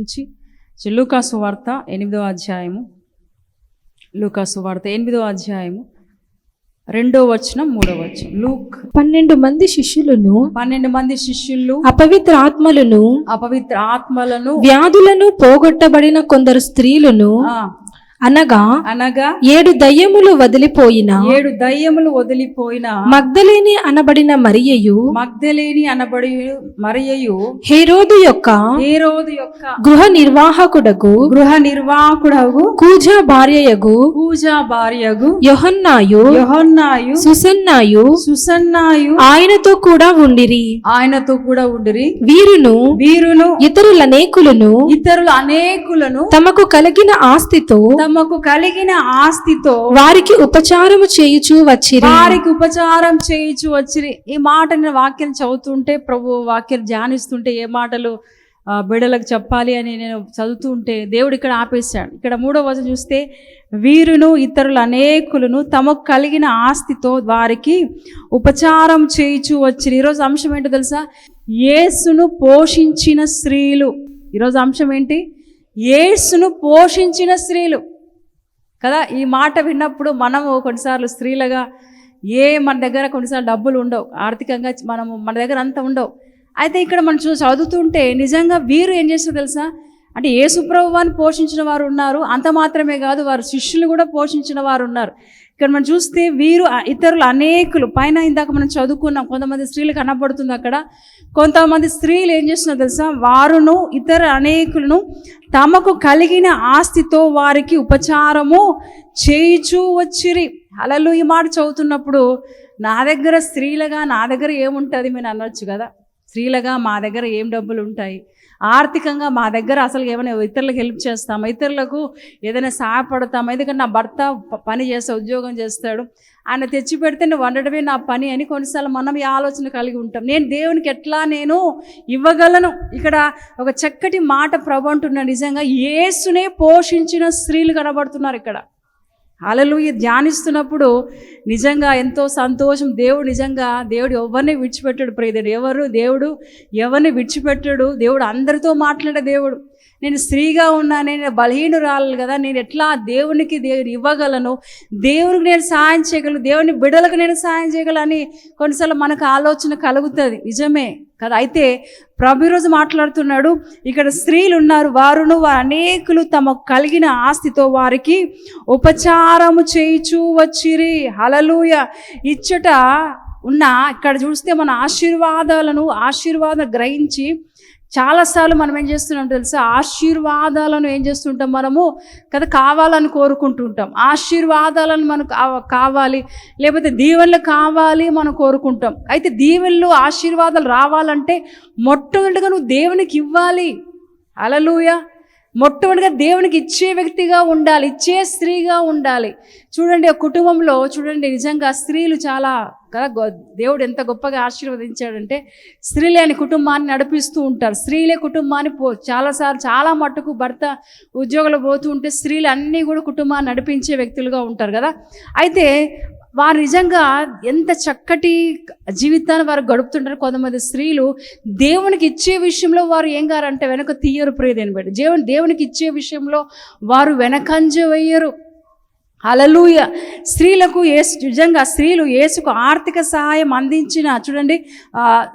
నుంచి. లూకాసు వార్త ఎనిమిదో అధ్యాయము. లూకాసు వార్త ఎనిమిదో అధ్యాయము. రెండో వచనం మూడో వచనం. లూక్ పన్నెండు మంది శిష్యులను పన్నెండు మంది శిష్యులు అపవిత్ర ఆత్మలను అపవిత్ర ఆత్మలను వ్యాధులను పోగొట్టబడిన కొందరు స్త్రీలను అనగా అనగా ఏడు దయ్యములు వదిలిపోయిన ఏడు దయ్యములు వదిలిపోయిన మగ్ధలేని అనబడిన మరియయు మగ్ధలేని అనబడి మరియయు హేరోదు యొక్క రోజు యొక్క గృహ నిర్వాహకుడగు గృహ నిర్వాహకుడగు కూజా భార్యయగు పూజా భార్యగు యొహన్నాయు యోహన్నాయు సుసన్నాయు సుసన్నాయు ఆయనతో కూడా ఉండిరి. ఆయనతో కూడా ఉండిరి. వీరును వీరును ఇతరులనేకులను ఇతరులు అనేకులను తమకు కలిగిన ఆస్తితో తమకు కలిగిన ఆస్తితో వారికి ఉపచారము చేయుచూ వచ్చిరి. వారికి ఉపచారం చేయించు వచ్చిరి. ఈ మాట నేను వాక్యం చదువుతుంటే ప్రభు వాక్యం ధ్యానిస్తుంటే ఏ మాటలు ఆ, బిడ్డలకు చెప్పాలి అని నేను చదువుతుంటే దేవుడు ఇక్కడ ఆపేశాడు. ఇక్కడ మూడో వచనం చూస్తే వీరును ఇతరులు అనేకులను తమకు కలిగిన ఆస్తితో వారికి ఉపచారం చేయించు వచ్చిరి. ఈరోజు అంశం ఏంటో తెలుసా? యేసును పోషించిన స్త్రీలు. ఈరోజు అంశం ఏంటి? యేసును పోషించిన స్త్రీలు. కదా? ఈ మాట విన్నప్పుడు మనము కొన్నిసార్లు స్త్రీలుగా ఏ మన దగ్గర కొన్నిసార్లు డబ్బులు ఉండవు. ఆర్థికంగా మనము మన దగ్గర అంత ఉండవు. అయితే ఇక్కడ మనం చూ చదువుతుంటే నిజంగా వీరు ఏం చేస్తారు తెలుసా? అంటే యేసుప్రభువాన్ని పోషించిన వారు ఉన్నారు. అంత మాత్రమే కాదు వారు శిష్యులు కూడా పోషించిన వారు ఉన్నారు. ఇక్కడ మనం చూస్తే వీరు ఇతరులు అనేకులు. పైన ఇందాక మనం చదువుకున్నాం కొంతమంది స్త్రీలు కనబడుతుంది అక్కడ. కొంతమంది స్త్రీలు ఏం చేస్తున్నారు తెలుసా? వారును ఇతర అనేకులను తమకు కలిగిన ఆస్తితో వారికి ఉపచారము చేయిచూ వచ్చిరి. అలలు ఈ మాట చదువుతున్నప్పుడు నా దగ్గర స్త్రీలుగా నా దగ్గర ఏముంటుంది మీరు అనొచ్చు కదా? స్త్రీలుగా మా దగ్గర ఏం డబ్బులు ఉంటాయి? ఆర్థికంగా మా దగ్గర అసలు ఏమైనా ఇతరులకు హెల్ప్ చేస్తాం ఇతరులకు ఏదైనా సహాయపడతాం ఎందుకంటే నా భర్త పని చేస్తే ఉద్యోగం చేస్తాడు. ఆయన తెచ్చి పెడితే నువ్వు వండడమే నా పని అని కొన్నిసార్లు మనం ఈ ఆలోచన కలిగి ఉంటాం. నేను దేవునికి ఎట్లా నేను ఇవ్వగలను? ఇక్కడ ఒక చక్కటి మాట ప్రభు అంటున్నా నిజంగా యేసునే పోషించిన స్త్రీలు కనబడుతున్నారు ఇక్కడ. అలలు ధ్యానిస్తున్నప్పుడు నిజంగా ఎంతో సంతోషం. దేవుడు నిజంగా దేవుడు ఎవరిని విడిచిపెట్టాడు ప్రియదేవుడు. ఎవరు దేవుడు? ఎవరిని విడిచిపెట్టాడు? దేవుడు అందరితో మాట్లాడే దేవుడు. నేను స్త్రీగా ఉన్నా నేను బలహీనురాలు కదా నేను ఎట్లా దేవునికి దేవుని ఇవ్వగలను? దేవునికి నేను సాయం చేయగలను దేవుని బిడలకు నేను సాయం చేయగలను అని కొన్నిసార్లు మనకు ఆలోచన కలుగుతుంది. నిజమే కదా? అయితే ప్రభు ఈరోజు మాట్లాడుతున్నాడు ఇక్కడ స్త్రీలు ఉన్నారు వారును వారు అనేకులు తమకు కలిగిన ఆస్తితో వారికి ఉపచారము చేయిచూ వచ్చిరి. హలలుయ ఇచ్చట ఉన్న ఇక్కడ చూస్తే మన ఆశీర్వాదాలను ఆశీర్వాదం గ్రహించి చాలాసార్లు మనం ఏం చేస్తున్నాం తెలుసా? ఆశీర్వాదాలను ఏం చేస్తుంటాం మనము? కదా కావాలని కోరుకుంటుంటాం ఆశీర్వాదాలను మనకు కావాలి లేకపోతే దీవెనలు కావాలి మనం కోరుకుంటాం. అయితే దీవెనలు ఆశీర్వాదాలు రావాలంటే మొట్టమొదటిగా నువ్వు దేవునికి ఇవ్వాలి. అలలుయ మొట్టమొదటిగా దేవునికి ఇచ్చే వ్యక్తిగా ఉండాలి ఇచ్చే స్త్రీగా ఉండాలి. చూడండి ఆ కుటుంబంలో చూడండి నిజంగా స్త్రీలు చాలా కదా? గొ- దేవుడు ఎంత గొప్పగా ఆశీర్వదించాడంటే స్త్రీలేని కుటుంబాన్ని నడిపిస్తూ ఉంటారు. స్త్రీలే కుటుంబాన్ని పో చాలాసార్లు చాలా మట్టుకు భర్త ఉద్యోగాలు పోతూ ఉంటే స్త్రీలు అన్నీ కూడా కుటుంబాన్ని నడిపించే వ్యక్తులుగా ఉంటారు కదా? అయితే వారు నిజంగా ఎంత చక్కటి జీవితాన్ని వారు గడుపుతుంటారు. కొంతమంది స్త్రీలు దేవునికి ఇచ్చే విషయంలో వారు ఏం గారంటే వెనక తీయరు ప్రియదేని బట్టి దేవుని దేవునికి ఇచ్చే విషయంలో వారు వెనకంజ వేయరు. అలలుయ స్త్రీలకు ఏసు నిజంగా స్త్రీలు ఏసుకు ఆర్థిక సహాయం అందించిన చూడండి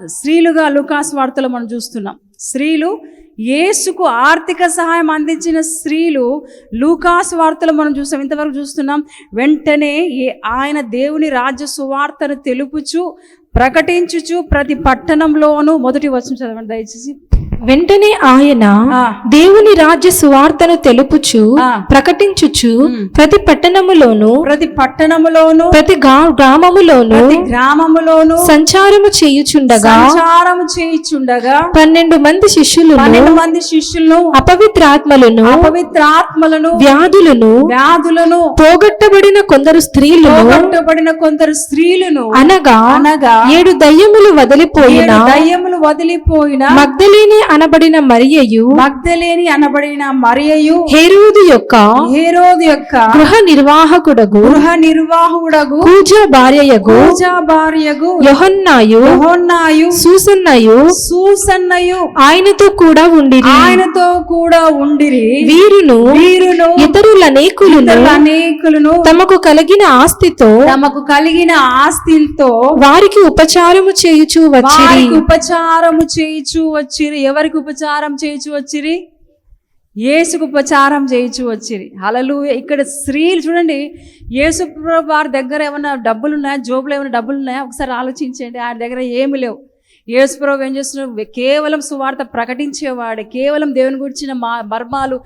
స్త్రీలుగా లుకాస్ వార్తలు మనం చూస్తున్నాం. స్త్రీలు ఏసుకు ఆర్థిక సహాయం అందించిన స్త్రీలు లూకాస్ వార్తలు మనం చూసాం ఇంతవరకు చూస్తున్నాం. వెంటనే ఏ- ఆయన దేవుని రాజ్య సువార్తను తెలుపుచు ప్రకటించుచు ప్రతి పట్టణంలోనూ మొదటి వచ్చిన చదవండి దయచేసి. వెంటనే ఆయన. దేవుని రాజ్య సువార్తను తెలుపుచు. ప్రకటించుచు ప్రతి పట్టణములోను ప్రతి పట్టణములోను ప్రతి గ్రామములోను గ్రామములోను సంచారము చేయుచుండగా సంచారం చేయిచుండగా పన్నెండు మంది శిష్యులను పన్నెండు మంది శిష్యులను అపవిత్రాత్మలను అపవిత్ర ఆత్మలను వ్యాధులను వ్యాధులను పోగొట్టబడిన కొందరు స్త్రీలను పోగొట్టబడిన కొందరు స్త్రీలను అనగా అనగా ఏడు దయ్యములు వదిలిపోయిన దయ్యములు వదిలిపోయిన మగ్ధలేని అనబడిన మరియయు మగ్ధలేని అనబడిన మరియయు హేరోదు యొక్క హేరోదు యొక్క గృహ నిర్వాహకుడగు గృహ నిర్వాహకుడగు పూజ భార్యయగు పూజా భార్యగు యోహన్నాయు యోహన్నాయు సూసన్నయు సూసన్నయు ఆయనతో కూడా ఉండిరి. ఆయనతో కూడా ఉండిరి. వీరును వీరును ఇతరులు అనేకులను తమకు కలిగిన ఆస్తితో తమకు కలిగిన ఆస్తితో వారికి ఉపచారము చేయుచు వచ్చిరి. ఉపచారము చేయిచు వచ్చిరి. ఎవరికి ఉపచారం చేయిచు వచ్చిరి? యేసుకు ఉపచారం చేయిచు వచ్చిరి. అలలు ఇక్కడ స్త్రీలు చూడండి యేసు వారి దగ్గర ఏమైనా డబ్బులు ఉన్నాయా జోబులో ఏమైనా డబ్బులు ఉన్నాయా ఒకసారి ఆలోచించండి ఆయన దగ్గర ఏమి లేవు. యేసుప్రభు ఏం చేస్తున్నాడు? కేవలం సువార్త ప్రకటించేవాడే కేవలం దేవుని గురించిన మా మర్మాలు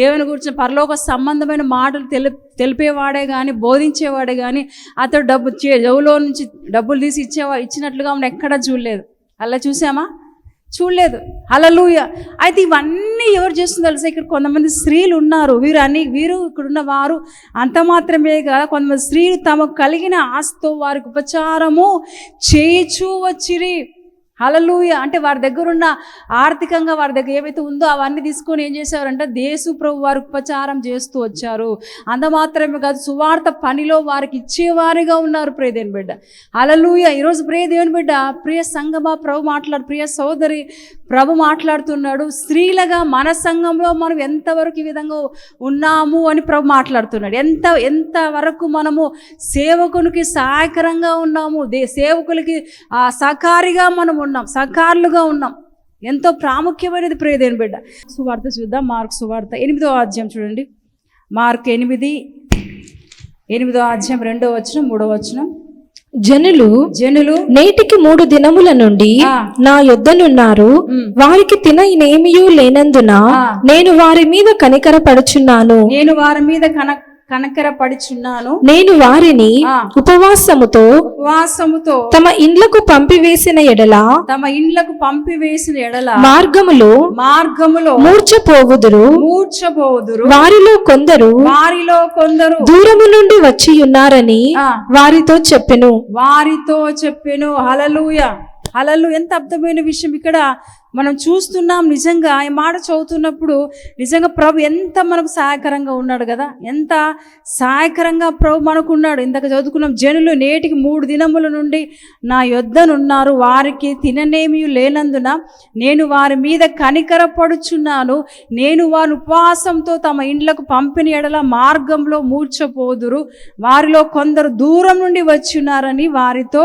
దేవుని గురించిన పరలోక సంబంధమైన మాటలు తెలి తెలిపేవాడే కానీ బోధించేవాడే కానీ అతడు డబ్బు చే జవులో నుంచి డబ్బులు తీసి ఇచ్చేవా ఇచ్చినట్లుగా మనం ఎక్కడా చూడలేదు. అలా చూసామా? చూడలేదు. అలలుయ అయితే ఇవన్నీ ఎవరు చేస్తుందో తెలుసా? ఇక్కడ కొంతమంది స్త్రీలు ఉన్నారు. వీరు అన్ని వీరు ఇక్కడ ఉన్న వారు అంత మాత్రమే కదా కొంతమంది స్త్రీలు తమకు కలిగిన ఆస్తితో వారికి ఉపచారము చేయిచూ వచ్చిరి. హలలుయ అంటే వారి దగ్గర ఉన్న ఆర్థికంగా వారి దగ్గర ఏవైతే ఉందో అవన్నీ తీసుకొని ఏం చేశారంటే దేశు ప్రభు వారు ఉపచారం చేస్తూ వచ్చారు. అంత మాత్రమే కాదు సువార్త పనిలో వారికి ఇచ్చేవారిగా ఉన్నారు ప్రియ దేవుని బిడ్డ. హలలుయ ఈరోజు ప్రియ దేవుని బిడ్డ ప్రియ సంగమా ప్రభు మాట్లాడు ప్రియ సోదరి ప్రభు మాట్లాడుతున్నాడు. స్త్రీలుగా మన సంఘంలో మనం ఎంతవరకు ఈ విధంగా ఉన్నాము అని ప్రభు మాట్లాడుతున్నాడు. ఎంత ఎంత వరకు మనము సేవకునికి సహాయకరంగా ఉన్నాము దే సేవకులకి సహకారిగా మనం ఉన్నాం సహకారులుగా ఉన్నాం. ఎంతో ప్రాముఖ్యమైనది ప్రియదేని బిడ్డ. సువార్త చూద్దాం మార్క్ సువార్త ఎనిమిదో అధ్యాయం చూడండి. మార్క్ ఎనిమిది ఎనిమిదో అధ్యాయం రెండో వచనం మూడో వచనం. జనులు జనులు నేటికి మూడు దినముల నుండి. నా యొద్దనున్నారు. వారికి తిననేమియూ లేనందున ఆ. నేను వారి మీద కనికరపడుచున్నాను. నేను వారి మీద కన కనకర పడిచున్నాను నేను వారిని. ఉపవాసముతో ఉపవాసముతో తమ ఇండ్లకు పంపివేసిన ఎడల తమ ఇండ్లకు పంపివేసిన ఎడల మార్గములో మార్గములో మూర్చపోవుదురు. మూర్చబోదురు వారిలో కొందరు వారిలో కొందరు దూరము నుండి వచ్చి ఉన్నారని వారితో చెప్పెను. వారితో చెప్పెను. హలలుయ హలలు ఎంత అర్థమైన విషయం ఇక్కడ. మనం చూస్తున్నాం నిజంగా ఈ మాట చదువుతున్నప్పుడు నిజంగా ప్రభు ఎంత మనకు సహాయకరంగా ఉన్నాడు కదా? ఎంత సహాయకరంగా ప్రభు మనకు ఉన్నాడు ఇంతక చదువుకున్నాం జనులు నేటికి మూడు దినముల నుండి నా యొద్దనున్నారు. వారికి తిననేమి లేనందున నేను వారి మీద కనికరపడుచున్నాను. నేను వారి ఉపవాసంతో తమ ఇండ్లకు పంపిణీ ఎడల మార్గంలో మూర్చపోదురు వారిలో కొందరు దూరం నుండి వచ్చి ఉన్నారని వారితో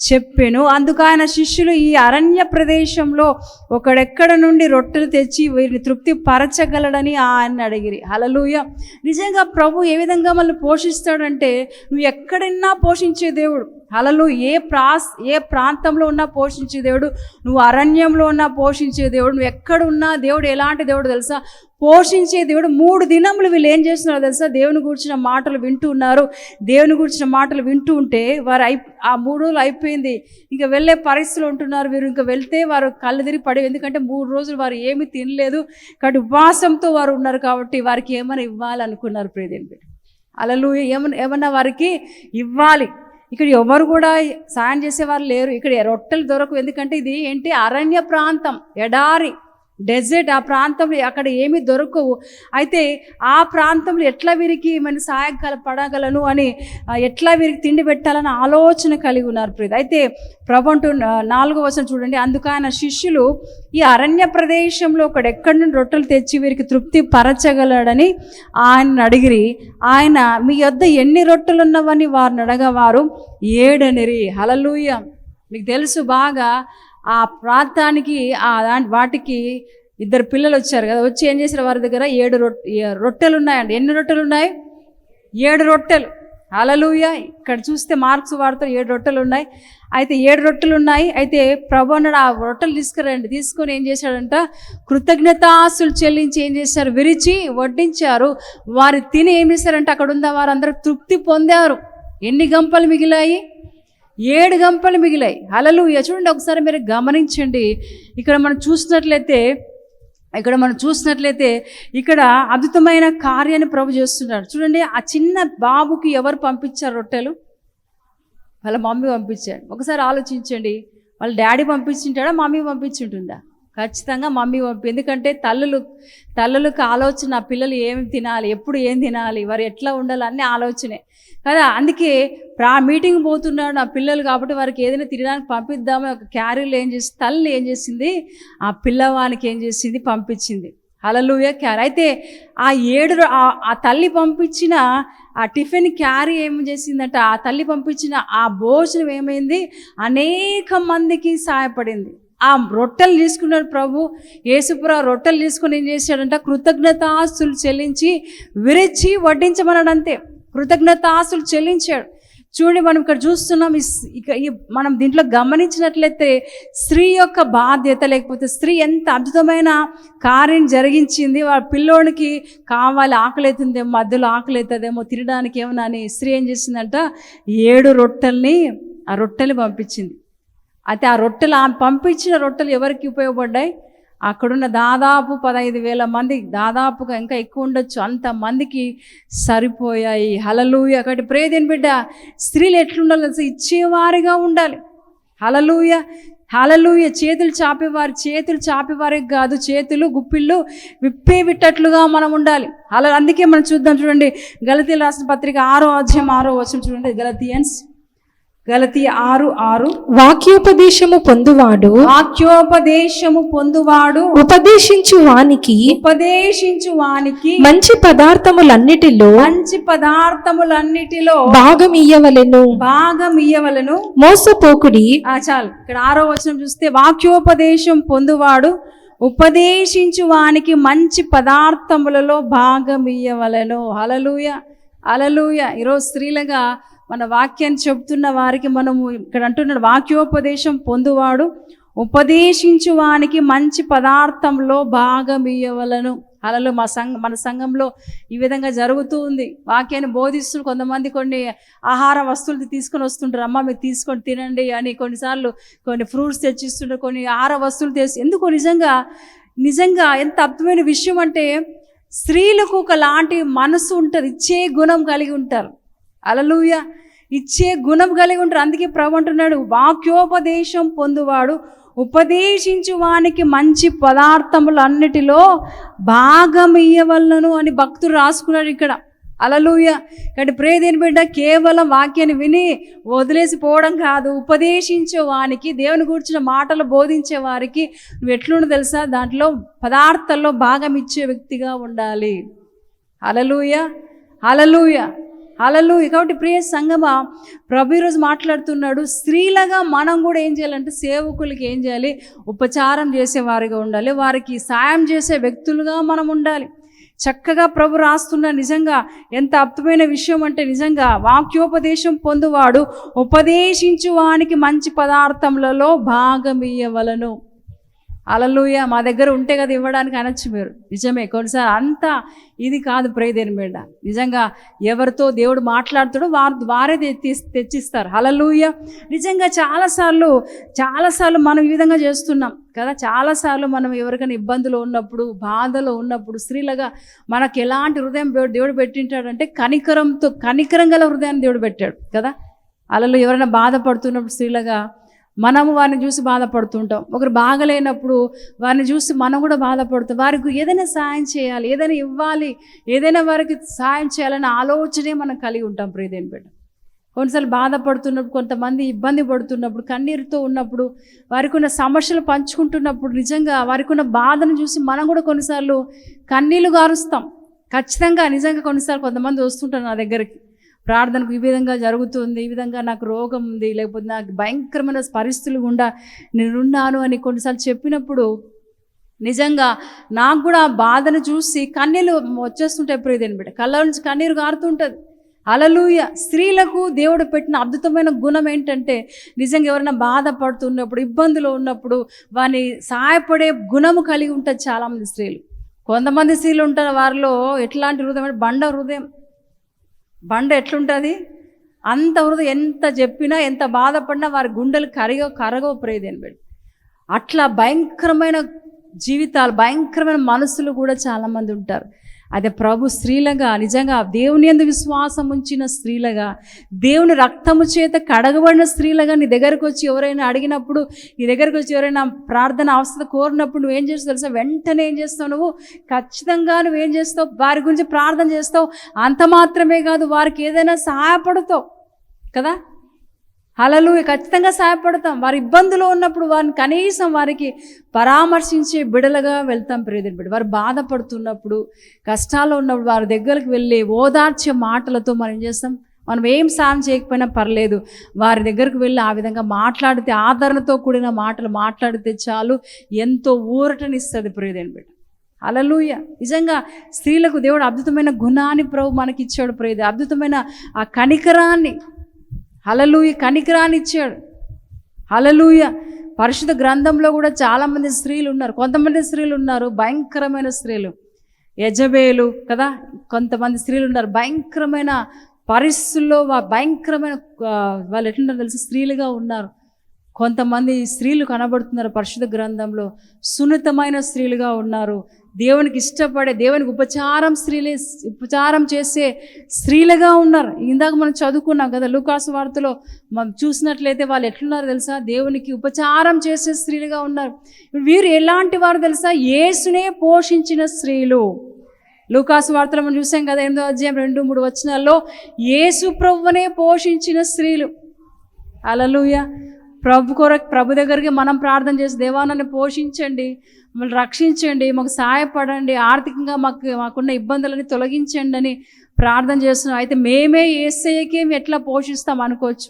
చెప్పెను. అందుకు ఆయన శిష్యులు ఈ అరణ్య ప్రదేశంలో ఒకడెక్కడ నుండి రొట్టెలు తెచ్చి వీరిని తృప్తి పరచగలడని ఆయన అడిగిరి. హలలుయ నిజంగా ప్రభు ఏ విధంగా మనల్ని పోషిస్తాడంటే నువ్వు ఎక్కడన్నా పోషించే దేవుడు. అలలు ఏ ప్రాస్ ఏ ప్రాంతంలో ఉన్నా పోషించే దేవుడు నువ్వు అరణ్యంలో ఉన్నా పోషించే దేవుడు నువ్వు ఎక్కడ ఉన్నా దేవుడు ఎలాంటి దేవుడు తెలుసా? పోషించే దేవుడు మూడు దినములు వీళ్ళు ఏం చేస్తున్నారో తెలుసా? దేవుని గురించిన మాటలు వింటూ ఉన్నారు. దేవుని గురించిన మాటలు వింటూ ఉంటే వారు అయి ఆ మూడు రోజులు అయిపోయింది. ఇంకా వెళ్ళే పరిస్థితులు ఉంటున్నారు వీరు. ఇంకా వెళ్తే వారు కళ్ళు తిరిగి పడి ఎందుకంటే మూడు రోజులు వారు ఏమీ తినలేదు. కాబట్టి ఉపవాసంతో వారు ఉన్నారు కాబట్టి వారికి ఏమైనా ఇవ్వాలనుకున్నారు ప్రియదేవి అలలు ఏమన్నా ఏమన్నా వారికి ఇవ్వాలి. ఇక్కడ ఎవరు కూడా సాయం చేసేవారు లేరు. ఇక్కడ రొట్టెలు దొరకవు. ఎందుకంటే ఇది ఏంటి? అరణ్య ప్రాంతం. ఎడారి. డెజర్ట్ ఆ ప్రాంతంలో అక్కడ ఏమీ దొరకవు. అయితే ఆ ప్రాంతంలో ఎట్లా వీరికి మన సహాయం పడగలను అని ఎట్లా వీరికి తిండి పెట్టాలని ఆలోచన కలిగి ఉన్నారు ప్రీతి అయితే ప్రభు అంటూ నాలుగో వచనం చూడండి. అందుకు ఆయన శిష్యులు ఈ అరణ్య ప్రదేశంలో ఒకడు ఎక్కడి నుండి రొట్టెలు తెచ్చి వీరికి తృప్తి పరచగలడని ఆయన అడిగిరి. ఆయన మీ యొద్ద ఎన్ని రొట్టెలు ఉన్నవని వారిని అడగవారు? ఏడనిరి. హలలుయ మీకు తెలుసు బాగా ఆ ప్రాంతానికి వాటికి ఇద్దరు పిల్లలు వచ్చారు కదా వచ్చి ఏం చేశారు వారి దగ్గర? ఏడు రొట్టె రొట్టెలు ఉన్నాయండి ఎన్ని రొట్టెలు ఉన్నాయి ఏడు రొట్టెలు. అలలుయ ఇక్కడ చూస్తే మార్క్స్ వాడుతూ ఏడు రొట్టెలు ఉన్నాయి అయితే ఏడు రొట్టెలు ఉన్నాయి అయితే ప్రభు అన్నాడు ఆ రొట్టెలు తీసుకురండి. తీసుకొని ఏం చేశాడంట? కృతజ్ఞతాసులు చెల్లించి ఏం చేశారు? విరిచి వడ్డించారు. వారు తిని ఏం చేశారంటే అక్కడ ఉన్న వారందరూ తృప్తి పొందారు. ఎన్ని గంపలు మిగిలాయి? ఏడు గంపలు మిగిలాయి. అలలు చూడండి ఒకసారి మీరు గమనించండి. ఇక్కడ మనం చూసినట్లయితే ఇక్కడ మనం చూసినట్లయితే ఇక్కడ అద్భుతమైన కార్యాన్ని ప్రభు చేస్తున్నాడు. చూడండి ఆ చిన్న బాబుకి ఎవరు పంపించారు రొట్టెలు? వాళ్ళ మమ్మీ పంపించాడు ఒకసారి ఆలోచించండి. వాళ్ళ డాడీ పంపించుంటాడా మమ్మీ పంపించుంటుందా? ఖచ్చితంగా మమ్మీ పంపి ఎందుకంటే తల్లులు తల్లులకు ఆలోచన పిల్లలు ఏం తినాలి ఎప్పుడు ఏం తినాలి వారు ఎట్లా ఉండాలి అన్ని ఆలోచనే. కదా అందుకే ప్రా మీటింగ్ పోతున్నాడు నా పిల్లలు కాబట్టి వారికి ఏదైనా తినడానికి పంపిద్దామని ఒక క్యారీలు ఏం చేసి తల్లి ఏం చేసింది ఆ పిల్లవానికి ఏం చేసింది పంపించింది. అలలుయ క్యారీ. అయితే ఆ ఏడు ఆ- తల్లి పంపించిన ఆ టిఫిన్ క్యారీ ఏం చేసిందంటే? ఆ తల్లి పంపించిన ఆ భోజనం ఏమైంది? అనేక మందికి సహాయపడింది. ఆ రొట్టెలు తీసుకున్నాడు ప్రభు. యేసుప్ర రొట్టెలు తీసుకుని ఏం చేశాడంట? కృతజ్ఞతాస్తులు చెల్లించి విరిచి వడ్డించమన్నాడు అంతే కృతజ్ఞతాస్తులు చెల్లించాడు. చూడండి మనం ఇక్కడ చూస్తున్నాం ఇక ఈ మనం దీంట్లో గమనించినట్లయితే స్త్రీ యొక్క బాధ్యత లేకపోతే స్త్రీ ఎంత అద్భుతమైన కార్యం జరిగించింది. వాళ్ళ పిల్లోడికి కావాలి ఆకలి అవుతుందేమో మధ్యలో ఆకలి అవుతుందేమో తినడానికి ఏమన్నా అని స్త్రీ ఏం చేసిందంట? ఏడు రొట్టెల్ని ఆ రొట్టెలు పంపించింది. అయితే ఆ రొట్టెలు ఆమె పంపించిన రొట్టెలు ఎవరికి ఉపయోగపడ్డాయి? అక్కడున్న దాదాపు పదహైదు వేల మంది దాదాపుగా ఇంకా ఎక్కువ ఉండొచ్చు. అంతమందికి సరిపోయాయి. హలలుయ అక్కడి ప్రేదేని బిడ్డ? స్త్రీలు ఎట్లుండాలి ఇచ్చేవారిగా ఉండాలి. హలలుయ హలలుయ చేతులు చాపేవారి చేతులు చాపేవారికి కాదు. చేతులు గుప్పిళ్ళు విప్పే విట్టట్లుగా మనం ఉండాలి. అలా అందుకే మనం చూద్దాం చూడండి. గలతీలు రాసిన పత్రిక ఆరో అధ్యాయం ఆరో వచ్చిన చూడండి. గలతీయన్స్ గలతి ఆరు ఆరు. వాక్యోపదేశము పొందువాడు. వాక్యోపదేశము పొందువాడు. ఉపదేశించు వానికి ఉపదేశించు వానికి మంచి పదార్థములన్నిటిలో మంచి పదార్థములన్నిటిలో భాగం ఇయ్యవలెను భాగం ఇయ్యవలను మోసపోకుడి ఆ చాలు. ఇక్కడ ఆరో వచనం చూస్తే వాక్యోపదేశం పొందువాడు. ఉపదేశించు వానికి మంచి పదార్థములలో భాగం ఇయ్యవలను హలలుయ అలలుయ ఈరోజు స్త్రీలుగా మన వాక్యాన్ని చెబుతున్న వారికి మనము ఇక్కడ అంటున్నాడు వాక్యోపదేశం పొందువాడు ఉపదేశించు వానికి మంచి పదార్థంలో భాగం ఇవ్వవలను అలలో మా సంఘ మన సంఘంలో ఈ విధంగా జరుగుతూ ఉంది. వాక్యాన్ని బోధిస్తూ కొంతమంది కొన్ని ఆహార వస్తువులు తీసుకొని వస్తుంటారు. అమ్మ మీరు తీసుకొని తినండి అని కొన్నిసార్లు కొన్ని ఫ్రూట్స్ తెచ్చిస్తుంటారు. కొన్ని ఆహార వస్తువులు తెచ్చి ఎందుకు నిజంగా నిజంగా ఎంత అద్భుతమైన విషయం అంటే స్త్రీలకు ఒకలాంటి మనసు ఉంటుంది ఇచ్చే గుణం కలిగి ఉంటారు. అలలుయ ఇచ్చే గుణం కలిగి ఉంటారు అందుకే ప్రభు అంటున్నాడు వాక్యోపదేశం పొందువాడు ఉపదేశించు వానికి మంచి పదార్థములన్నిటిలో భాగం ఇయ్యవలను అని భక్తుడు రాసుకున్నాడు ఇక్కడ. అలలుయ కాబట్టి ప్రేదేని బిడ్డ కేవలం వాక్యాన్ని విని వదిలేసి పోవడం కాదు. ఉపదేశించే వానికి దేవుని కూర్చున్న మాటలు బోధించే వారికి నువ్వు ఎట్లుండో తెలుసా? దాంట్లో పదార్థాల్లో భాగం ఇచ్చే వ్యక్తిగా ఉండాలి. అలలుయ అలలుయ అలలు కాబట్టి ప్రియ సంగమ ప్రభు ఈరోజు మాట్లాడుతున్నాడు స్త్రీలుగా మనం కూడా ఏం చేయాలంటే సేవకులకి ఏం చేయాలి? ఉపచారం చేసేవారిగా ఉండాలి వారికి సాయం చేసే వ్యక్తులుగా మనం ఉండాలి. చక్కగా ప్రభు రాస్తున్న నిజంగా ఎంత అద్భుతమైన విషయం అంటే నిజంగా వాక్యోపదేశం పొందువాడు ఉపదేశించువానికి మంచి పదార్థములలో భాగమియ్యవలను. అలలుయ మా దగ్గర ఉంటే కదా ఇవ్వడానికి అనొచ్చు మీరు. నిజమే కొన్నిసార్లు అంతా ఇది కాదు ప్రేదేని మీద నిజంగా ఎవరితో దేవుడు మాట్లాడుతాడో వారు వారే తెచ్చి తెచ్చిస్తారు. అలలుయ నిజంగా చాలాసార్లు చాలాసార్లు మనం ఈ విధంగా చేస్తున్నాం కదా. చాలాసార్లు మనం ఎవరికైనా ఇబ్బందులు ఉన్నప్పుడు బాధలో ఉన్నప్పుడు స్త్రీలుగా మనకు ఎలాంటి హృదయం దేవుడు పెట్టింటాడంటే కనికరంతో కనికరం గల హృదయాన్ని దేవుడు పెట్టాడు కదా. అలలు ఎవరైనా బాధపడుతున్నప్పుడు స్త్రీలుగా మనము వారిని చూసి బాధపడుతుంటాం. ఒకరు బాగలేనప్పుడు వారిని చూసి మనం కూడా బాధపడుతాం వారికి ఏదైనా సాయం చేయాలి ఏదైనా ఇవ్వాలి ఏదైనా వారికి సాయం చేయాలనే ఆలోచనే మనం కలిగి ఉంటాం ప్రియదేని బిడ్డ. కొన్నిసార్లు బాధపడుతున్నప్పుడు కొంతమంది ఇబ్బంది పడుతున్నప్పుడు కన్నీరుతో ఉన్నప్పుడు వారికి ఉన్న సమస్యలు పంచుకుంటున్నప్పుడు నిజంగా వారికి ఉన్న బాధను చూసి మనం కూడా కొన్నిసార్లు కన్నీళ్ళు గారుస్తాం. ఖచ్చితంగా నిజంగా కొన్నిసార్లు కొంతమంది వస్తుంటారు నా దగ్గరికి. ప్రార్థనకు ఈ విధంగా జరుగుతుంది ఈ విధంగా నాకు రోగం ఉంది లేకపోతే నాకు భయంకరమైన పరిస్థితులు గుండా నేనున్నాను అని కొన్నిసార్లు చెప్పినప్పుడు నిజంగా నాకు కూడా ఆ బాధను చూసి కన్నీళ్ళు వచ్చేస్తుంటాయి ప్రియదేని బిడ్డ. కళ్ళ నుంచి కన్నీరు గారుతుంటుంది. అలలుయ స్త్రీలకు దేవుడు పెట్టిన అద్భుతమైన గుణం ఏంటంటే నిజంగా ఎవరైనా బాధపడుతున్నప్పుడు ఇబ్బందులు ఉన్నప్పుడు వారిని సహాయపడే గుణము కలిగి ఉంటుంది చాలామంది స్త్రీలు. కొంతమంది స్త్రీలు ఉంటారు వారిలో ఎట్లాంటి హృదయం అంటే బండ హృదయం. బండ ఎట్లుంటుంది? అంత హృదయం ఎంత చెప్పినా ఎంత బాధపడినా వారి గుండెలు కరిగో కరగో ప్రేదేని బిడ్డ అట్లా భయంకరమైన జీవితాలు భయంకరమైన మనసులు కూడా చాలామంది ఉంటారు. అదే ప్రభు స్త్రీలుగా నిజంగా దేవుని ఎందు విశ్వాసం ఉంచిన స్త్రీలుగా దేవుని రక్తము చేత కడగబడిన స్త్రీలుగా నీ దగ్గరకు వచ్చి ఎవరైనా అడిగినప్పుడు నీ దగ్గరకు వచ్చి ఎవరైనా ప్రార్థన అవసరం కోరినప్పుడు నువ్వేం చేస్తావు తెలుసా? వెంటనే ఏం చేస్తావు నువ్వు? ఖచ్చితంగా నువ్వేం చేస్తావు? వారి గురించి ప్రార్థన చేస్తావు? అంత మాత్రమే కాదు వారికి ఏదైనా సహాయపడతావు కదా? అలలు ఖచ్చితంగా సహాయపడతాం. వారి ఇబ్బందులు ఉన్నప్పుడు వారిని కనీసం వారికి పరామర్శించే బిడలుగా వెళ్తాం ప్రియదని బిడ్డ. వారు బాధపడుతున్నప్పుడు కష్టాల్లో ఉన్నప్పుడు వారి దగ్గరికి వెళ్ళి ఓదార్చే మాటలతో మనం ఏం చేస్తాం? మనం ఏం సాయం చేయకపోయినా పర్లేదు. వారి దగ్గరకు వెళ్ళి ఆ విధంగా మాట్లాడితే ఆదరణతో కూడిన మాటలు మాట్లాడితే చాలు. ఎంతో ఊరటనిస్తుంది ప్రియదని బిడ్డ. అలలుయ నిజంగా స్త్రీలకు దేవుడు అద్భుతమైన గుణాన్ని ప్రభు మనకి ఇచ్చాడు ప్రేద అద్భుతమైన ఆ కనికరాన్ని హలలుయ కనికరాన్ని ఇచ్చాడు హలలుయ పరిశుద్ధ గ్రంథంలో కూడా చాలామంది స్త్రీలు ఉన్నారు. కొంతమంది స్త్రీలు ఉన్నారు. భయంకరమైన స్త్రీలు. యజబేలు కదా? కొంతమంది స్త్రీలు ఉన్నారు. భయంకరమైన పరిస్థితుల్లో భయంకరమైన వాళ్ళు ఎట్లుంటారో తెలిసి? స్త్రీలుగా ఉన్నారు. కొంతమంది స్త్రీలు కనబడుతున్నారు పరిశుద్ధ గ్రంథంలో. సున్నితమైన స్త్రీలుగా ఉన్నారు. దేవునికి ఇష్టపడే దేవునికి ఉపచారం స్త్రీలే ఉపచారం చేసే స్త్రీలుగా ఉన్నారు. ఇందాక మనం చదువుకున్నాం కదా లూకాసు వార్తలో మనం చూసినట్లయితే వాళ్ళు ఎట్లున్నారు తెలుసా? దేవునికి ఉపచారం చేసే స్త్రీలుగా ఉన్నారు. వీరు ఎలాంటి వారు తెలుసా? యేసునే పోషించిన స్త్రీలు. లూకాసు వార్తలు మనం చూసాం కదా ఎనిమిదో అధ్యాయం రెండు మూడు వచనాల్లో యేసు ప్రభువునే పోషించిన స్త్రీలు. అలలుయ ప్రభు కొరకు ప్రభు దగ్గరికి మనం ప్రార్థన చేసి దేవా నన్ను పోషించండి మమ్మల్ని రక్షించండి మాకు సహాయపడండి ఆర్థికంగా మాకు మాకున్న ఇబ్బందులని తొలగించండి అని ప్రార్థన చేస్తున్నాం. అయితే మేమే ఏసయ్యకే ఎట్లా పోషిస్తాం అనుకోవచ్చు.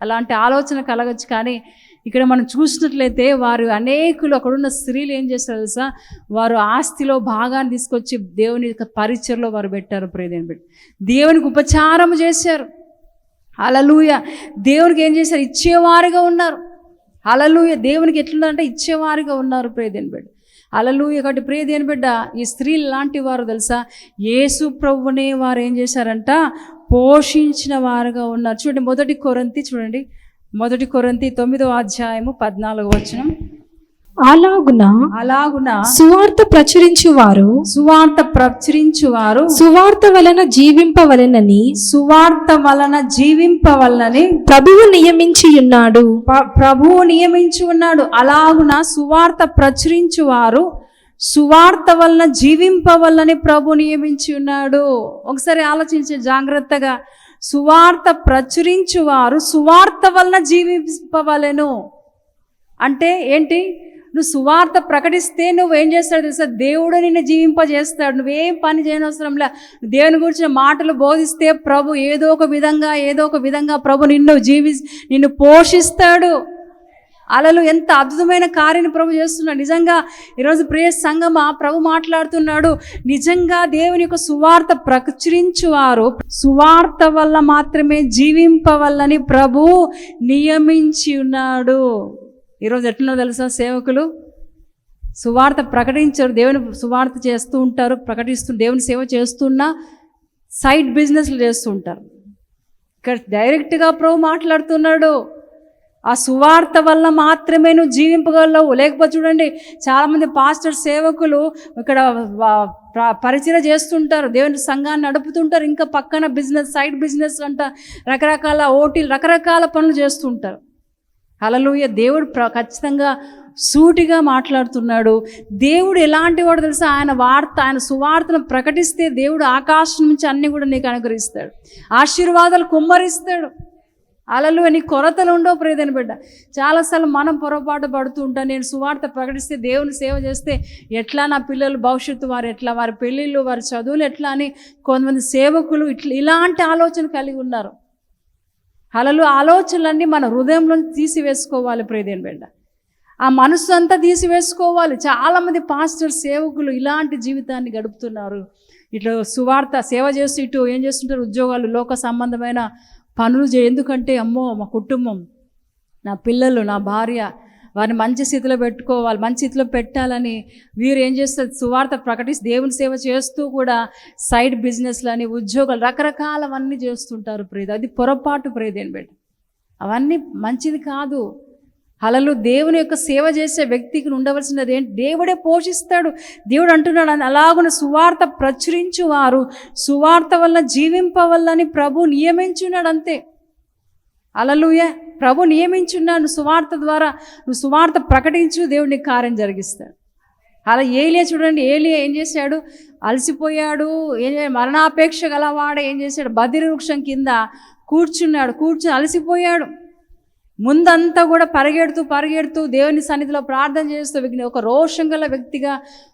అలాంటి ఆలోచన కలగచ్చు. కానీ ఇక్కడ మనం చూసినట్లయితే వారు అనేకులు అక్కడున్న స్త్రీలు ఏం చేస్తారు తెలుసా? వారు ఆస్తిలో భాగాన్ని తీసుకొచ్చి దేవుని యొక్క పరిచయలో వారు పెట్టారు. ప్రేదేని పెట్టి దేవునికి ఉపచారం చేశారు. అలలుయ దేవునికి ఏం చేశారు? ఇచ్చేవారుగా ఉన్నారు. అలలుయ దేవునికి ఎట్లున్నారంటే ఇచ్చేవారుగా ఉన్నారు ప్రేదేని బిడ్డ. అలలుయ కాబట్టి ప్రేదేని బిడ్డ ఈ స్త్రీలు లాంటి వారు తెలుసా? యేసు ప్రభునే వారు ఏం చేశారంట? పోషించిన వారుగా ఉన్నారు. చూడండి మొదటి కొరంతి చూడండి. మొదటి కొరంతి తొమ్మిదో అధ్యాయము పద్నాలుగు వచనం. అలాగున అలాగున సువార్త ప్రచురించు వారు సువార్త ప్రచురించువారు. సువార్త వలన జీవింపవలెనని సువార్త వలన జీవింపవలనని ప్రభువు నియమించి ఉన్నాడు ప్రభువు నియమించి ఉన్నాడు అలాగున సువార్త ప్రచురించువారు. సువార్త వలన జీవింపవల్లని ప్రభు నియమించి ఉన్నాడు ఒకసారి ఆలోచించే జాగ్రత్తగా సువార్త ప్రచురించువారు. సువార్త వలన జీవింపవలెను. అంటే ఏంటి? నువ్వు సువార్త ప్రకటిస్తే నువ్వు ఏం చేస్తాడు తెలుసా? దేవుడు నిన్ను జీవింపజేస్తాడు. నువ్వేం పని చేయనవసరంలే. దేవుని గురించిన మాటలు బోధిస్తే ప్రభు ఏదో ఒక విధంగా ఏదో ఒక విధంగా ప్రభు నిన్ను జీవి నిన్ను పోషిస్తాడు. అలలు ఎంత అద్భుతమైన కార్యని ప్రభు చేస్తున్నాడు. నిజంగా ఈరోజు ప్రియ సంగమా ప్రభు మాట్లాడుతున్నాడు. నిజంగా దేవుని యొక్క సువార్త ప్రచురించువారు. సువార్త వల్ల మాత్రమే జీవింపవల్లని ప్రభు నియమించి ఉన్నాడు. ఈరోజు ఎట్లున్నో తెలుసా? సేవకులు సువార్త ప్రకటించారు దేవుని సువార్త చేస్తూ ఉంటారు ప్రకటిస్తూ దేవుని సేవ చేస్తున్నా సైడ్ బిజినెస్లు చేస్తూ ఉంటారు. ఇక్కడ డైరెక్ట్గా ప్రభు మాట్లాడుతున్నాడు. ఆ సువార్త వల్ల మాత్రమే నువ్వు జీవింపగలవు. లేకపోతే చూడండి చాలామంది పాస్టర్ సేవకులు ఇక్కడ పరిచయం చేస్తుంటారు. దేవుని సంఘాన్ని నడుపుతుంటారు. ఇంకా పక్కన బిజినెస్ సైడ్ బిజినెస్ అంట రకరకాల ఓటీలు రకరకాల పనులు చేస్తుంటారు. హలలుయ దేవుడు ప్ర ఖచ్చితంగా సూటిగా మాట్లాడుతున్నాడు. దేవుడు ఎలాంటి వాడు తెలుసా? ఆయన వార్త ఆయన సువార్తను ప్రకటిస్తే దేవుడు ఆకాశం నుంచి అన్ని కూడా నీకు అనుగ్రహిస్తాడు. ఆశీర్వాదాలు కుమ్మరిస్తాడు. అలలు నీ కొరతలు ఉండవు ప్రేదని బిడ్డ. చాలాసార్లు మనం పొరపాటు పడుతూ ఉంటాం. నేను సువార్త ప్రకటిస్తే దేవుని సేవ చేస్తే ఎట్లా నా పిల్లలు భవిష్యత్తు వారు ఎట్లా? వారి పెళ్ళిళ్ళు వారి చదువులు ఎట్లా అని కొంతమంది సేవకులు ఇట్లా ఇలాంటి ఆలోచన కలిగి ఉన్నారు. అలలు ఆలోచనలన్నీ మన హృదయంలో తీసివేసుకోవాలి ప్రేదేని బిడ్డ. ఆ మనసు అంతా తీసివేసుకోవాలి. చాలామంది పాస్టర్ సేవకులు ఇలాంటి జీవితాన్ని గడుపుతున్నారు. ఇట్లా సువార్త సేవ చేస్తూ ఇటు ఏం చేస్తుంటారు? ఉద్యోగాలు లోక సంబంధమైన పనులు చే ఎందుకంటే అమ్మో మా కుటుంబం నా పిల్లలు నా భార్య వారిని మంచి స్థితిలో పెట్టుకోవాలి మంచి స్థితిలో పెట్టాలని వీరు ఏం చేస్తారు? సువార్త ప్రకటిస్తూ దేవుని సేవ చేస్తూ కూడా సైడ్ బిజినెస్లని ఉద్యోగాలు రకరకాలవన్నీ చేస్తుంటారు ప్రేద. అది పొరపాటు ప్రేదేని బిడ్డ అవన్నీ మంచిది కాదు. అలలు దేవుని యొక్క సేవ చేసే వ్యక్తికి ఉండవలసినది ఏంటి? దేవుడే పోషిస్తాడు. దేవుడు అంటున్నాడు "అని అలాగున సువార్త ప్రచురించు వారు సువార్త వల్ల జీవింపవల్లని ప్రభు నియమించున్నాడు అంతే. అలలుయ ప్రభు నియమించున్నా నువ్వు సువార్త ద్వారా నువ్వు సువార్త ప్రకటించు దేవుడిని కార్యం జరిగిస్తాడు. అలా ఏలియా చూడండి ఏలియా ఏం చేశాడు? అలసిపోయాడు ఏం మరణాపేక్ష గలవాడ ఏం చేశాడు? బదిరి వృక్షం కింద కూర్చున్నాడు కూర్చుని అలసిపోయాడు. ముందంతా కూడా పరిగెడుతూ పరిగెడుతూ దేవుని సన్నిధిలో ప్రార్థన చేస్తూ వ్యక్తి ఒక రోషం గల వ్యక్తిగా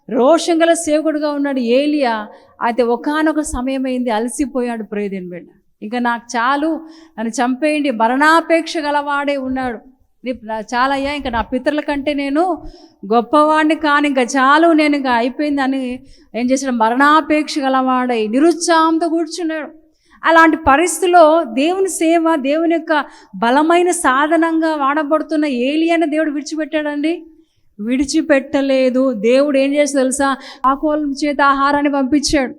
రోషం గల సేవకుడుగా ఉన్నాడు ఏలియా. అయితే ఒకానొక సమయం అయింది అలసిపోయాడు ప్రేదేని బిడ్డ. ఇక నాకు చాలు. నన్ను చంపేయండి. మరణాపేక్ష గలవాడే ఉన్నాడు. చాలయ్యా. ఇంకా నా పితరుల కంటే నేను గొప్పవాడిని కాని ఇంకా చాలు. నేను ఇంకా అయిపోయిందని ఏం చేశాడు? మరణాపేక్ష గలవాడై నిరుత్సాహంతో కూర్చున్నాడు. అలాంటి పరిస్థితిలో దేవుని సేవ దేవుని యొక్క బలమైన సాధనంగా వాడబడుతున్న ఏలియన దేవుడు విడిచిపెట్టాడండి. విడిచిపెట్టలేదు. దేవుడు ఏం చేసి తెలుసా? ఆకోలం చేత ఆహారాన్ని పంపించాడు.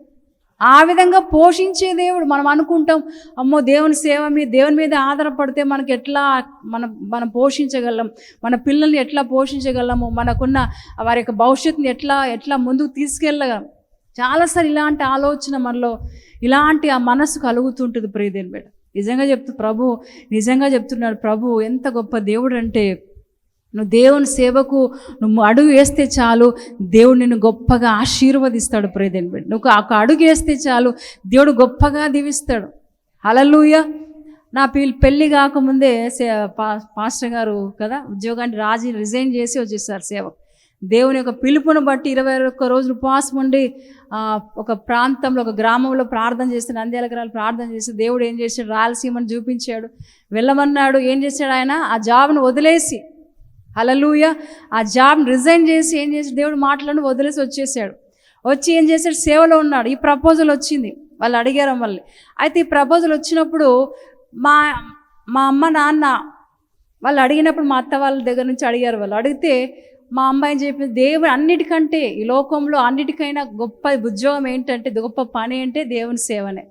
ఆ విధంగా పోషించే దేవుడు మనం అనుకుంటాం అమ్మో దేవుని సేవ మీద దేవుని మీద ఆధారపడితే మనకి ఎట్లా మనం మనం పోషించగలం మన పిల్లల్ని ఎట్లా పోషించగలము మనకున్న వారి యొక్క భవిష్యత్తుని ఎట్లా ఎట్లా ముందుకు తీసుకెళ్ళగలం. చాలాసార్లు ఇలాంటి ఆలోచన మనలో ఇలాంటి ఆ మనసు కలుగుతుంటుంది ప్రియదేని బిడ్డ. నిజంగా చెప్తూ ప్రభు నిజంగా చెప్తున్నాడు ప్రభు ఎంత గొప్ప దేవుడు అంటే నువ్వు దేవుని సేవకు నువ్వు అడుగు వేస్తే చాలు. దేవుడు నిన్ను గొప్పగా ఆశీర్వదిస్తాడు ప్రియదేని బిడ్డ. నువ్వు ఒక అడుగు వేస్తే చాలు. దేవుడు గొప్పగా దీవిస్తాడు. అలలుయ నా పిల్ పెళ్ళి కాకముందే సే పాస్టర్ గారు కదా ఉద్యోగాన్ని రాజీ రిజైన్ చేసి వచ్చేసారు సేవ. దేవుని యొక్క పిలుపును బట్టి ఇరవై ఒక్క రోజులు ఉపవాసం ఉండి ఒక ప్రాంతంలో ఒక గ్రామంలో ప్రార్థన చేసి నంద్యాల గ్రాలు ప్రార్థన చేసి దేవుడు ఏం చేశాడు? రాయలసీమను చూపించాడు. వెళ్ళమన్నాడు. ఏం చేశాడు ఆయన? ఆ జాబ్ను వదిలేసి హలలుయ ఆ జాబ్ని రిజైన్ చేసి ఏం చేసి దేవుడు మాట్లాడి వదిలేసి వచ్చేసాడు. వచ్చి ఏం చేశాడు? సేవలో ఉన్నాడు. ఈ ప్రపోజల్ వచ్చింది. వాళ్ళు అడిగారు మళ్ళీ. అయితే ఈ ప్రపోజల్ వచ్చినప్పుడు మా మా అమ్మ నాన్న వాళ్ళు అడిగినప్పుడు మా అత్త వాళ్ళ దగ్గర నుంచి అడిగారు వాళ్ళు. అడిగితే మా అమ్మాయి చెప్పింది? దేవుడు అన్నిటికంటే ఈ లోకంలో అన్నిటికైనా గొప్ప ఉద్యోగం ఏంటంటే గొప్ప పని అంటే దేవుని సేవనే.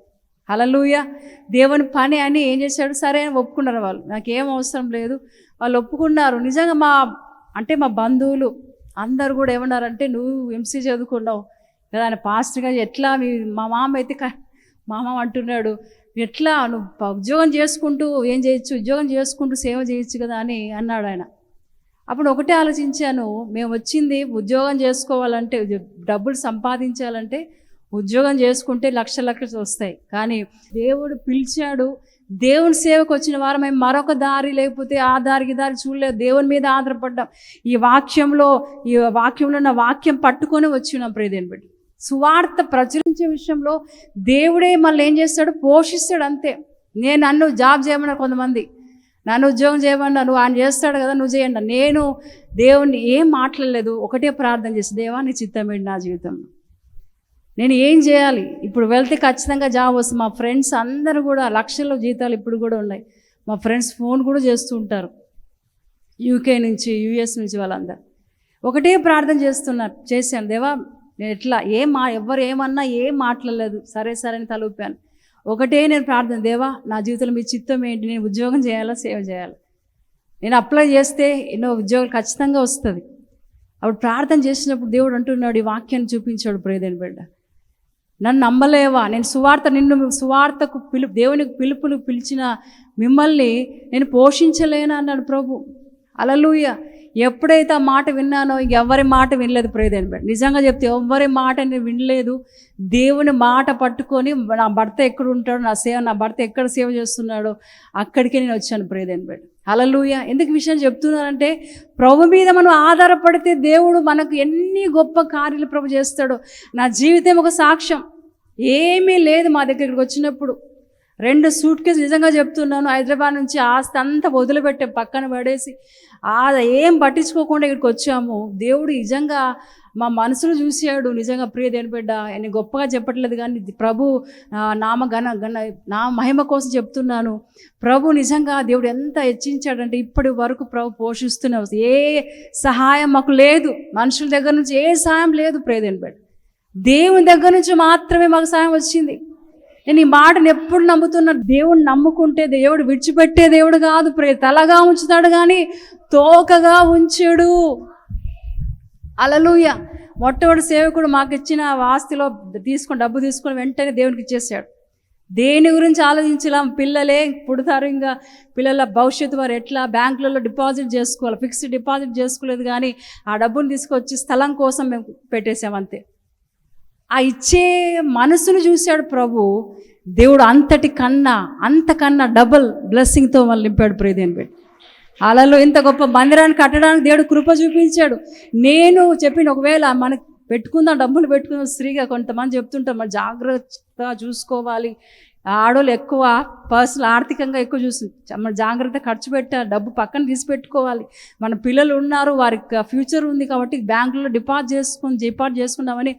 హలలుయ దేవుని పని అని ఏం చేశాడు? సరే అని ఒప్పుకున్నారు వాళ్ళు. నాకేం అవసరం లేదు. వాళ్ళు ఒప్పుకున్నారు. నిజంగా మా అంటే మా బంధువులు అందరు కూడా ఏమన్నారంటే నువ్వు ఎంసీ చదువుకున్నావు కదా ఆయన పాస్టర్గా ఎట్లా మీ మా మామ అయితే క- మా మామ అంటున్నాడు ఎట్లా? నువ్వు ఉద్యోగం చేసుకుంటూ ఏం చేయొచ్చు? ఉద్యోగం చేసుకుంటూ సేవ చేయొచ్చు కదా అని అన్నాడు ఆయన. అప్పుడు ఒకటే ఆలోచించాను మేము వచ్చింది ఉద్యోగం చేసుకోవాలంటే డబ్బులు సంపాదించాలంటే ఉద్యోగం చేసుకుంటే లక్ష లక్షలు వస్తాయి. కానీ దేవుడు పిలిచాడు దేవుని సేవకు వచ్చిన వారమై మరొక దారి లేకపోతే ఆ దారికి దారి చూడలేదు. దేవుని మీద ఆధారపడ్డాం. ఈ వాక్యంలో ఈ వాక్యంలో ఉన్న వాక్యం పట్టుకొని వచ్చినాం ప్రియదేని బట్టి సువార్త ప్రచురించే విషయంలో దేవుడే మళ్ళీ ఏం చేస్తాడు? పోషిస్తాడు అంతే. నేను నన్ను జాబ్ చేయమన్నారు కొంతమంది. నన్ను ఉద్యోగం చేయమన్నా నువ్వు ఆయన చేస్తాడు కదా నువ్వు చేయండి. నేను దేవుణ్ణి ఏం మాట్లాడలేదు ఒకటే ప్రార్థన చేసి దేవా నీ చిత్తమేంటి నా జీవితంలో? నేను ఏం చేయాలి? ఇప్పుడు వెళ్తే ఖచ్చితంగా జాబ్ వస్తుంది. మా ఫ్రెండ్స్ అందరూ కూడా లక్షల్లో జీతాలు ఇప్పుడు కూడా ఉన్నాయి. మా ఫ్రెండ్స్ ఫోన్ కూడా చేస్తూ ఉంటారు. యూకే నుంచి యూఎస్ నుంచి వాళ్ళందరూ. ఒకటే ప్రార్థన చేస్తున్నారు. చేశాను. దేవా నేను ఎట్లా? ఏం మా ఎవరు ఏమన్నా ఏం మాట్లాడలేదు. సరే సరే అని తలూపాను ఒకటే నేను ప్రార్థన. దేవా నా జీవితంలో మీ చిత్తం ఏంటి? నేను ఉద్యోగం చేయాలా? సేవ చేయాలి? నేను అప్లై చేస్తే ఎన్నో ఉద్యోగాలు ఖచ్చితంగా వస్తుంది. అప్పుడు ప్రార్థన చేసినప్పుడు దేవుడు అంటున్నాడు ఈ వాక్యాన్ని చూపించాడు ప్రేదేని బిడ్డ. నన్ను నమ్మలేవా? నేను సువార్త నిన్ను సువార్తకు పిలు దేవునికి పిలుపును పిలిచిన మిమ్మల్ని నేను పోషించలేనా అన్నాడు ప్రభు. అలలుయ ఎప్పుడైతే ఆ మాట విన్నానో ఇంక ఎవరి మాట వినలేదు ప్రేదేని బిడ్డ నిజంగా చెప్తే ఎవరి మాట నేను వినలేదు. దేవుని మాట పట్టుకొని నా భర్త ఎక్కడ ఉంటాడో నా సేవ నా భర్త ఎక్కడ సేవ చేస్తున్నాడో అక్కడికే నేను వచ్చాను ప్రేదేని బిడ్డ అలలుయ ఎందుకు విషయం చెప్తున్నానంటే ప్రభు మీద మనం ఆధారపడితే దేవుడు మనకు ఎన్ని గొప్ప కార్యాలు ప్రభు చేస్తాడో. నా జీవితం ఒక సాక్ష్యం. ఏమీ లేదు మా దగ్గరికి వచ్చినప్పుడు. రెండు సూట్ కేసు నిజంగా చెప్తున్నాను. హైదరాబాద్ నుంచి ఆస్తి అంతా వదిలిపెట్టే. పక్కన పడేసి అది ఏం పట్టించుకోకుండా ఇక్కడికి వచ్చాము. దేవుడు నిజంగా మా మనసును చూసాడు నిజంగా ప్రియ దేని బిడ్డ నేను గొప్పగా చెప్పట్లేదు కానీ ప్రభు నామ గణ గణ నా మహిమ కోసం చెప్తున్నాను. ప్రభు నిజంగా దేవుడు ఎంత హెచ్చించాడంటే ఇప్పటి వరకు ప్రభు పోషిస్తున్నావు ఏ సహాయం మాకు లేదు. మనుషుల దగ్గర నుంచి ఏ సహాయం లేదు ప్రియదేని బిడ్డ. దేవుని దగ్గర నుంచి మాత్రమే మాకు సహాయం వచ్చింది. నేను ఈ మాటను ఎప్పుడు నమ్ముతున్నా దేవుడు నమ్ముకుంటే దేవుడు విడిచిపెట్టే దేవుడు కాదు. ప్రే తలగా ఉంచుతాడు కానీ తోకగా ఉంచుడు. అలలుయ. మొట్టమొదటి సేవకుడు మాకు ఇచ్చిన ఆస్తిలో తీసుకొని డబ్బు తీసుకొని వెంటనే దేవునికి ఇచ్చేసాడు. దేని గురించి ఆలోచించలేం. పిల్లలే పుడతారు ఇంకా. పిల్లల భవిష్యత్తు వారు ఎట్లా? బ్యాంకులలో డిపాజిట్ చేసుకోవాలి. ఫిక్స్డ్ డిపాజిట్ చేసుకోలేదు కానీ ఆ డబ్బుని తీసుకొచ్చి స్థలం కోసం మేము పెట్టేసాం అంతే. ఆ ఇచ్చే మనసును చూశాడు ప్రభు. దేవుడు అంతటి కన్నా అంతకన్నా డబుల్ బ్లెస్సింగ్తో వాళ్ళు నింపాడు ప్రియదేని పెట్టి అలలో ఇంత గొప్ప మందిరాన్ని కట్టడానికి దేవుడు కృప చూపించాడు. నేను చెప్పిన ఒకవేళ మనకి పెట్టుకుందాం డబ్బులు పెట్టుకుందాం స్త్రీగా కొంతమంది చెప్తుంటాం మరి జాగ్రత్తగా చూసుకోవాలి. ఆడోళ్ళు ఎక్కువ పర్సనల్ ఆర్థికంగా ఎక్కువ చూసి మన జాగ్రత్త ఖర్చు పెట్టాలి డబ్బు పక్కన తీసి పెట్టుకోవాలి. మన పిల్లలు ఉన్నారు వారికి ఫ్యూచర్ ఉంది కాబట్టి బ్యాంకులో డిపాజిట్ చేసుకుని డిపాజిట్ చేసుకున్నామని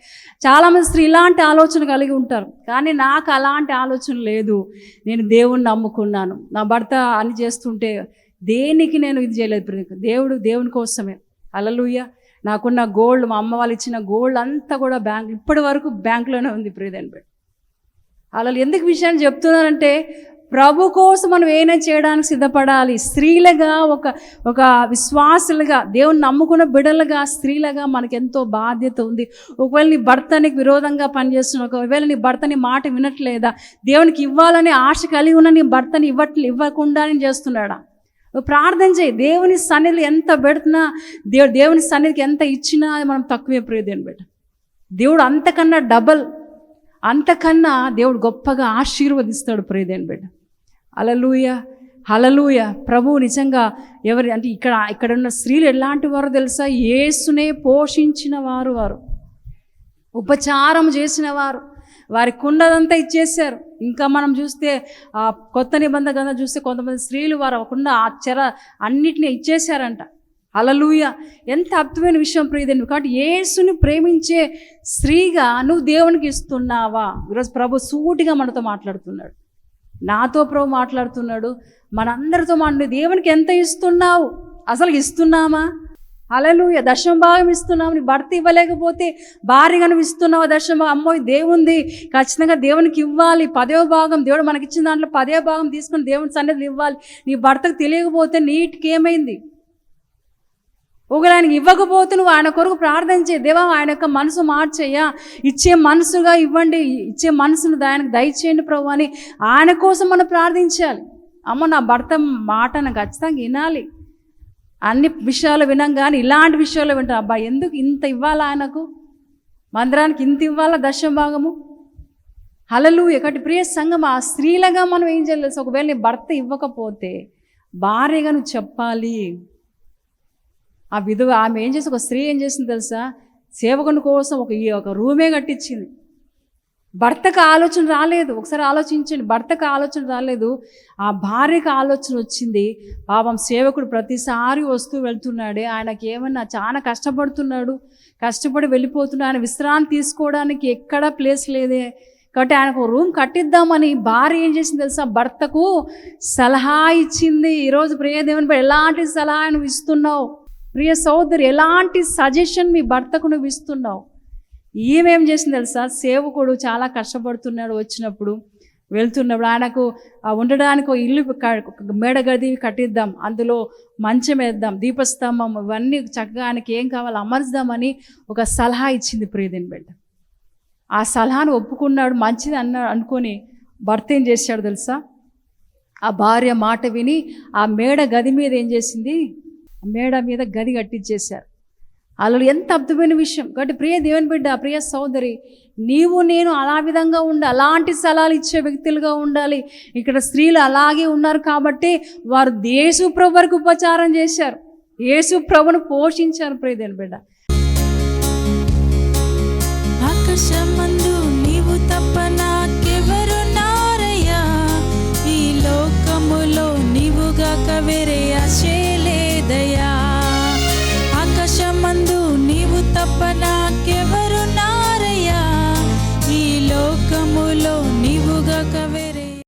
చాలామంది స్త్రీ ఇలాంటి ఆలోచన కలిగి ఉంటారు. కానీ నాకు అలాంటి ఆలోచన లేదు. నేను దేవుణ్ణి నమ్ముకున్నాను. నా భర్త అని చేస్తుంటే దేనికి నేను ఇది చేయలేదు ప్రియాంక. దేవుడు దేవుని కోసమే. అలలుయ్య నాకున్న గోల్డ్ మా అమ్మ వాళ్ళు ఇచ్చిన గోల్డ్ అంతా కూడా బ్యాంక్ ఇప్పటి వరకు బ్యాంకులోనే ఉంది ప్రియదన్ బెడ్ అలా ఎందుకు విషయాన్ని చెప్తున్నానంటే ప్రభు కోసం మనం ఏమైనా చేయడానికి సిద్ధపడాలి. స్త్రీలుగా ఒక ఒక విశ్వాసులుగా దేవుని నమ్ముకున్న బిడలుగా స్త్రీలుగా మనకెంతో ఎంతో బాధ్యత ఉంది. ఒకవేళ నీ భర్త నీకు విరోధంగా పనిచేస్తున్న ఒకవేళ నీ భర్త నీ మాట వినట్లేదా? దేవునికి ఇవ్వాలని ఆశ కలిగి ఉన్న నీ భర్తని ఇవ్వట్లే ఇవ్వకుండానే చేస్తున్నాడా? నువ్వు ప్రార్థన చేయి. దేవుని సన్నిధిలో ఎంత పెడుతున్నా దేవుడు దేవుని సన్నిధికి ఎంత ఇచ్చినా మనం తక్కువే ప్రియదేని బిడ్డ దేవుడు అంతకన్నా డబల్ అంతకన్నా దేవుడు గొప్పగా ఆశీర్వదిస్తాడు ప్రియదేని బిడ్డ అలలుయ హలలుయ ప్రభు నిజంగా ఎవరి అంటే ఇక్కడ ఇక్కడ ఉన్న స్త్రీలు ఎలాంటి వారు తెలుసా? యేసునే పోషించిన వారు వారు. ఉపచారం చేసిన వారు. వారికి ఉన్నదంతా ఇచ్చేసారు ఇంకా మనం చూస్తే ఆ కొత్త నిబంధన గ్రంథం చూస్తే కొంతమంది స్త్రీలు వారు ఉన్న ఆ చెర అన్నిటినీ ఇచ్చేశారంట. అలలుయ ఎంత అద్భుతమైన విషయం ప్రియదండి కాబట్టి యేసుని ప్రేమించే స్త్రీగా నువ్వు దేవునికి ఇస్తున్నావా? ఈరోజు ప్రభు సూటిగా మనతో మాట్లాడుతున్నాడు. నాతో ప్రభు మాట్లాడుతున్నాడు. మనందరితో మాట్లాడు. దేవునికి ఎంత ఇస్తున్నావు? అసలు ఇస్తున్నామా? అలలుయ దశమ భాగం ఇస్తున్నావు నీ భర్త ఇవ్వలేకపోతే భార్యగా నువ్వు ఇస్తున్నావు దశమ భాగం. అమ్మో దేవుంది. ఖచ్చితంగా దేవునికి ఇవ్వాలి. పదవ భాగం దేవుడు మనకి ఇచ్చిన దాంట్లో పదవ భాగం తీసుకొని దేవుని సన్నిధిలో ఇవ్వాలి. నీ భర్తకు తెలియకపోతే నీటికి ఏమైంది? ఒకవేళ ఆయనకి ఇవ్వకపోతే నువ్వు ఆయన కొరకు ప్రార్థన చేయి. దేవా ఆయన యొక్క మనసు మార్చేయ్యా. ఇచ్చే మనసుగా ఇవ్వండి. ఇచ్చే మనసును ఆయనకు దయచేయండి ప్రభు అని ఆయన కోసం మనం ప్రార్థించాలి. అమ్మ నా భర్త మాట నాకు ఖచ్చితంగా వినాలి. అన్ని విషయాలు వినంగానే ఇలాంటి విషయాలు వింటాం. అబ్బా ఎందుకు ఇంత ఇవ్వాలా ఆయనకు? మందిరానికి ఇంత ఇవ్వాలా దశం భాగము? హలలు ఎక్కటి ప్రియ సంఘం ఆ స్త్రీలుగా మనం ఏం చేయలేదు ఒకవేళ నీ భర్త ఇవ్వకపోతే భార్యగా నువ్వు చెప్పాలి. ఆ విధవ ఆమె ఏం చేసి ఒక స్త్రీ ఏం చేసింది తెలుసా? సేవకుని కోసం ఒక ఈ ఒక రూమే కట్టించింది. భర్తకు ఆలోచన రాలేదు. ఒకసారి ఆలోచించండి. భర్తకు ఆలోచన రాలేదు. ఆ భార్యకు ఆలోచన వచ్చింది. పాపం సేవకుడు ప్రతిసారి వస్తూ వెళ్తున్నాడే. ఆయనకి ఏమన్నా చాలా కష్టపడుతున్నాడు. కష్టపడి వెళ్ళిపోతున్నాడు. ఆయన విశ్రాంతి తీసుకోవడానికి ఎక్కడా ప్లేస్ లేదే. కాబట్టి ఆయనకు ఒక రూమ్ కట్టిద్దామని భార్య ఏం చేసింది తెలుసా? భర్తకు సలహా ఇచ్చింది. ఈరోజు ప్రియదేవునిపై ఎలాంటి సలహా నువ్వు ఇస్తున్నావు? ప్రియ సోదరి ఎలాంటి సజెషన్ మీ భర్తకు నువ్వు ఇస్తున్నావు? ఈమెం చేసింది తెలుసా? సేవకుడు చాలా కష్టపడుతున్నాడు వచ్చినప్పుడు వెళ్తున్నప్పుడు. ఆయనకు ఉండడానికి ఒక ఇల్లు మేడ గది కట్టిద్దాం అందులో మంచం వేద్దాం దీపస్తంభం ఇవన్నీ చక్కగా ఆయనకి ఏం కావాలో? అమర్చుదామని ఒక సలహా ఇచ్చింది ప్రియదిని బిడ్డ. ఆ సలహాను ఒప్పుకున్నాడు మంచిది అన్న అనుకొని భర్త ఏం చేశాడు తెలుసా? ఆ భార్య మాట విని ఆ మేడ గది మీద ఏం చేసింది? మేడ మీద గది కట్టించేశారు అలా ఎంత అద్భుతమైన విషయం. కాబట్టి ప్రియ దేవుని బిడ్డ ప్రియ సోదరి నీవు నేను అలా విధంగా ఉండాలి అలాంటి స్థలాలు ఇచ్చే వ్యక్తులుగా ఉండాలి. ఇక్కడ స్త్రీలు అలాగే ఉన్నారు కాబట్టి వారు దేశు ప్రభు వరకు ఉపచారం చేశారు. యేసు ప్రభును పోషించారు ప్రియ దేవుని బిడ్డ. ఆకాశమందు నీవు ఈ లోకములో నీవుగా కవేరే ఆశే